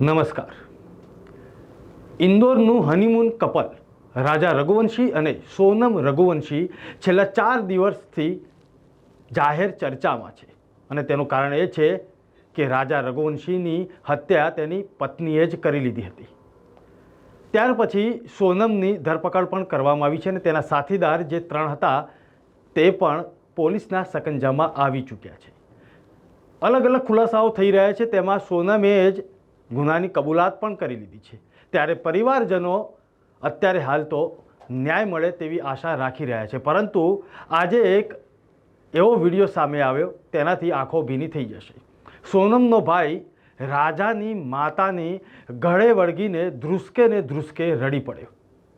નમસ્કાર. ઇન્દોરનું honeymoon couple Raja Raghuvanshi અને સોનમ રઘુવંશી છેલ્લા ચાર દિવસથી જાહેર ચર્ચામાં છે. અને તેનું કારણ એ છે કે રાજા રઘુવંશીની હત્યા તેની પત્નીએ જ કરી લીધી હતી. ત્યાર પછી સોનમની ધરપકડ પણ કરવામાં આવી છે અને તેના સાથીદાર જે ત્રણ હતા તે પણ પોલીસના સકંજામાં આવી ચૂક્યા છે. અલગ અલગ ખુલાસાઓ થઈ રહ્યા છે, તેમાં સોનમે જ ગુનાની કબૂલાત પણ કરી લીધી છે. ત્યારે પરિવારજનો અત્યારે હાલ તો ન્યાય મળે તેવી આશા રાખી રહ્યા છે. પરંતુ આજે એક એવો વીડિયો સામે આવ્યો, તેનાથી આંખો ભીની થઈ જશે. સોનમનો ભાઈ રાજાની માતાની ગળે વળગીને ધ્રુસકે ને ધ્રુસકે રડી પડ્યો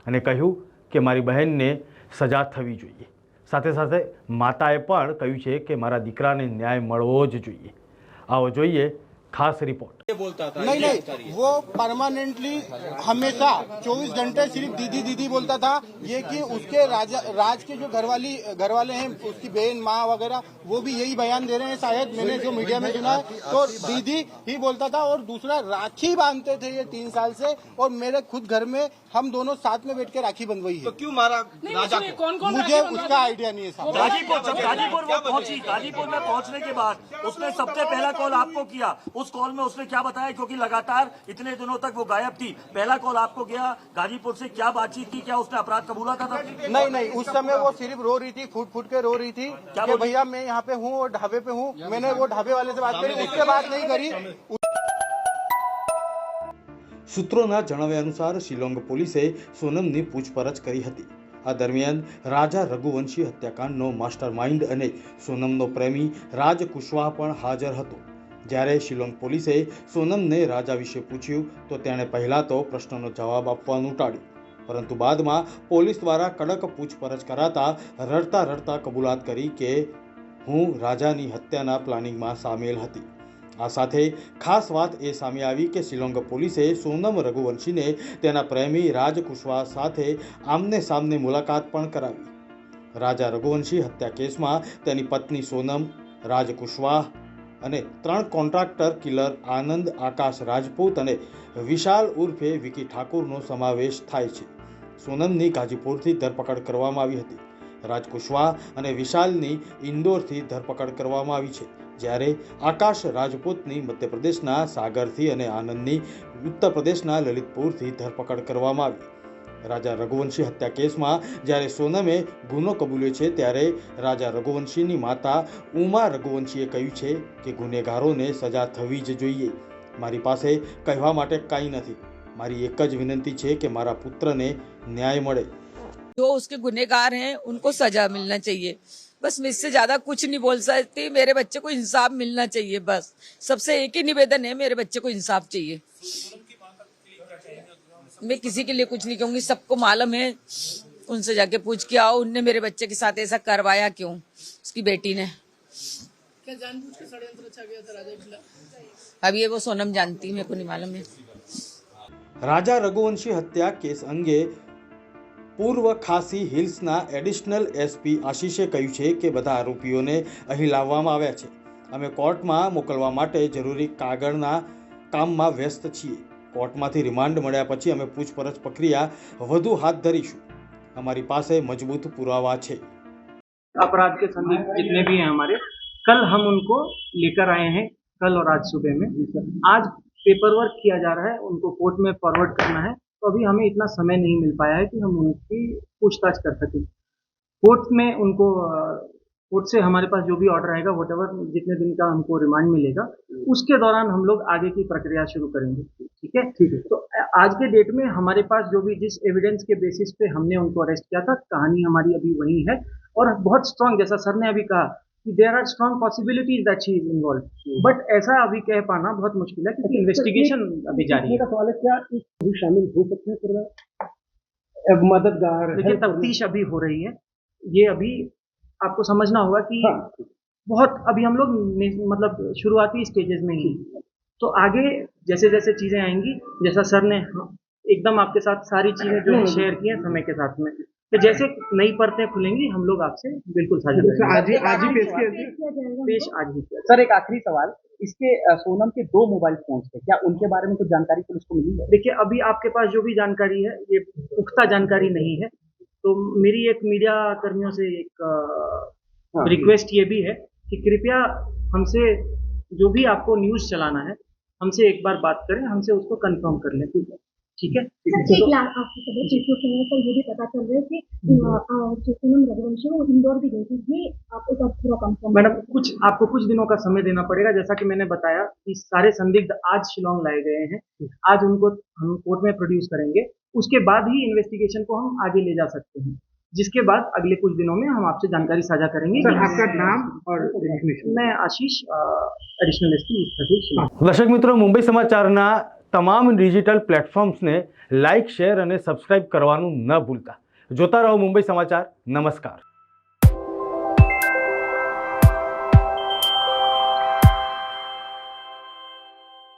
અને કહ્યું કે મારી બહેનને સજા થવી જોઈએ. સાથે સાથે માતાએ પણ કહ્યું છે કે મારા દીકરાને ન્યાય મળવો જ જોઈએ. આવો જોઈએ खास रिपोर्ट। ये बोलता था नहीं नहीं वो परमानेंटली हमेशा 24 घंटे सिर्फ़ दीदी दीदी बोलता था ये कि उसके राज राज के जो घरवाली घरवाले हैं उसकी बहन माँ वगैरह वो भी यही बयान दे रहे हैं शायद मैंने जो मीडिया में सुना है तो दीदी ही बोलता था और दूसरा राखी बांधते थे ये तीन साल से और मेरे खुद घर में हम दोनों साथ में बैठ के राखी बंधवाई है। तो क्यों मारा राजा मुझे उसका आइडिया नहीं है गाजीपुर गाजीपुर में पहुँचने के बाद उसने सबसे पहला कॉल आपको किया उस कॉल में उसने क्या बताया क्योंकि लगातार इतने दिनों तक वो गायब थी पहला कॉल आपको गया गाजीपुर से क्या बातचीत की क्या उसने अपराध कबूला था, था? नहीं नहीं उस समय वो सिर्फ रो रही थी फूट फूट के रो रही थी क्या कि बोली? भैया मैं यहाँ पे हूँ और ढाबे पे हूँ मैंने वो ढाबे वाले से बात करी उससे बात नहीं करी સૂત્રોના જણાવ્યા અનુસાર શિલોંગ પોલીસે સોનમની પૂછપરછ કરી હતી આ દરમિયાન રાજા રઘુવંશી હત્યાકાંડનો માસ્ટર માઇન્ડ અને સોનમનો પ્રેમી રાજ કુશવાહ પણ હાજર હતો જ્યારે શિલોંગ પોલીસે સોનમને રાજા વિશે પૂછ્યું, તો તેણે પહેલાં તો પ્રશ્નનો જવાબ આપવાનું ટાળ્યું. પરંતુ બાદમાં પોલીસ દ્વારા કડક પૂછપરછ કરાતા રડતા રડતા કબૂલાત કરી કે હું રાજાની હત્યાના પ્લાનિંગમાં સામેલ હતી. આ સાથે ખાસ વાત એ સામે આવી કે શિલોંગ પોલીસે સોનમ રઘુવંશીને તેના પ્રેમી રાજ કુશવાહ સાથે આમને સામને મુલાકાત પણ કરાવી. રાજા રઘુવંશી હત્યા કેસમાં તેની પત્ની સોનમ રાજ કુશવાહ અને ત્રણ કોન્ટ્રાક્ટર કિલર આનંદ આકાશ રાજપૂત અને વિશાલ ઉર્ફે વિકી ઠાકુરનો સમાવેશ થાય છે. સોનમની ગાજીપુરથી ધરપકડ કરવામાં આવી હતી. રાજ અને વિશાલની ઇન્દોરથી ધરપકડ કરવામાં આવી છે. જ્યારે આકાશ રાજપૂતની મધ્યપ્રદેશના સાગરથી અને આનંદની ઉત્તર પ્રદેશના લલિતપુરથી ધરપકડ કરવામાં આવી. રાજા રઘુવંશી હત્યા કેસમાં જ્યારે સોનમે ગુનો કબૂલ્યો છે ત્યારે રાજા રઘુવંશીની માતા ઉમા રઘુવંશીએ કહ્યું છે કે ગુનેગારોને સજા થવી જ જોઈએ મારી પાસે કહેવા માટે કાંઈ નથી મારી એક જ વિનંતી છે કે મારા પુત્રને ન્યાય મળે जो उसके गुनेगार हैं उनको सजा मिलना चाहिए बस मैं इससे ज्यादा कुछ नहीं बोल सकती मेरे बच्चे को इंसाफ मिलना चाहिए बस सबसे एक ही निवेदन है मेरे बच्चे को इंसाफ चाहिए मैं किसी के लिए कुछ नहीं कहूंगी सबको मालूम है उनसे जाके पूछ के आओ उनने मेरे बच्चे के साथ ऐसा करवाया क्यों उसकी बेटी ने क्या जानबूझ के षड्यंत्र रचा गया था राजा के खिलाफ अब ये वो सोनम जानती है मेरे को नहीं मालूम है રાજા રઘુવંશી હત્યા કેસ અંગે પૂર્વ ખાસી હિલ્સના એડિશનલ એસપી આશીષે કહ્યું છે કે બધા આરોપીઓને અહીં લાવવામાં આવ્યા છે અમે કોર્ટમાં મોકલવા માટે જરૂરી કાગળના કામમાં વ્યસ્ત છીએ કોર્ટમાંથી રિમાન્ડ મળ્યા પછી અમે પૂછપરછ પ્રક્રિયા વધુ હાથ ધરીશું અમારી પાસે મજબૂત પુરાવા છે अपराध के संदिग्ध जितने भी हैं हमारे कल हम उनको लेकर आए हैं कल और आज सुबह में आज पेपर वर्क किया जा रहा है उनको कोर्ट में फॉरवर्ड करना है तो अभी हमें इतना समय नहीं मिल पाया है कि हम उनकी पूछताछ कर सकें कोर्ट में उनको कोर्ट से हमारे पास जो भी ऑर्डर आएगा वट जितने दिन का हमको रिमांड मिलेगा उसके दौरान हम लोग आगे की प्रक्रिया शुरू करेंगे ठीक है? ठीक है। तो आज के डेट में हमारे पास जो भी जिस एविडेंस के बेसिस पे हमने उनको अरेस्ट किया था कहानी हमारी अभी वही है और बहुत स्ट्रांग जैसा सर ने अभी कहा कि there are strong possibilities that she is involved but ऐसा अभी कह पाना बहुत मुश्किल है क्योंकि इन्वेस्टिगेशन अभी जारी है। सवाल है क्या शामिल हो सकते हैं मददगार देखिए तफ्तीश अभी हो रही है ये अभी आपको समझना होगा कि हाँ। बहुत अभी हम लोग मतलब शुरुआती स्टेजेस में ही। तो आगे जैसे जैसे चीज़ें आएँगी जैसा सर ने एकदम आपके साथ सारी चीज़ें जो है शेयर की हैं समय के साथ में। तो जैसे नई परतें खुलेंगी हम लोग आपसे बिल्कुल साझा आज ही आज ही पेश किया पेश आज ही किया सर एक आखिरी सवाल। इसके सोनम के दो मोबाइल फ़ोन थे। क्या उनके बारे में कुछ जानकारी पुलिस को मिली है? देखिए अभी आपके पास जो भी जानकारी है ये पुख्ता जानकारी नहीं है। तो मेरी एक मीडिया कर्मियों से एक हाँ। रिक्वेस्ट ये भी है कि कृपया हमसे जो भी आपको न्यूज़ चलाना है हमसे एक बार बात करें हमसे उसको कंफर्म कर लें ठीक है? आपकी ये भी पता चल रहा है कि जो पूनम रघुवंशी वो इंदौर भी गई थी ये आप पूरा कंफर्म मैडम कुछ आपको कुछ दिनों का समय देना पड़ेगा। जैसा कि मैंने बताया कि सारे संदिग्ध आज शिलोंग लाए गए हैं। आज उनको हम कोर्ट में प्रोड्यूस करेंगे। उसके बाद ही इन्वेस्टिगेशन को हम आगे ले जा सकते हैं जिसके बाद अगले कुछ दिनों में हम आपसे जानकारी साझा करेंगे सर आपका नाम और डेजिग्नेशन मैं आशीष एडिशनल एसपी शिलोंग દર્શક મિત્રો મુંબઈ સમાચારના તમામ ડિજિટલ પ્લેટફોર્મ્સને લાઇક શેર અને સબસ્ક્રાઇબ કરવાનું ન ભૂલતા જોતા રહો મુંબઈ સમાચાર નમસ્કાર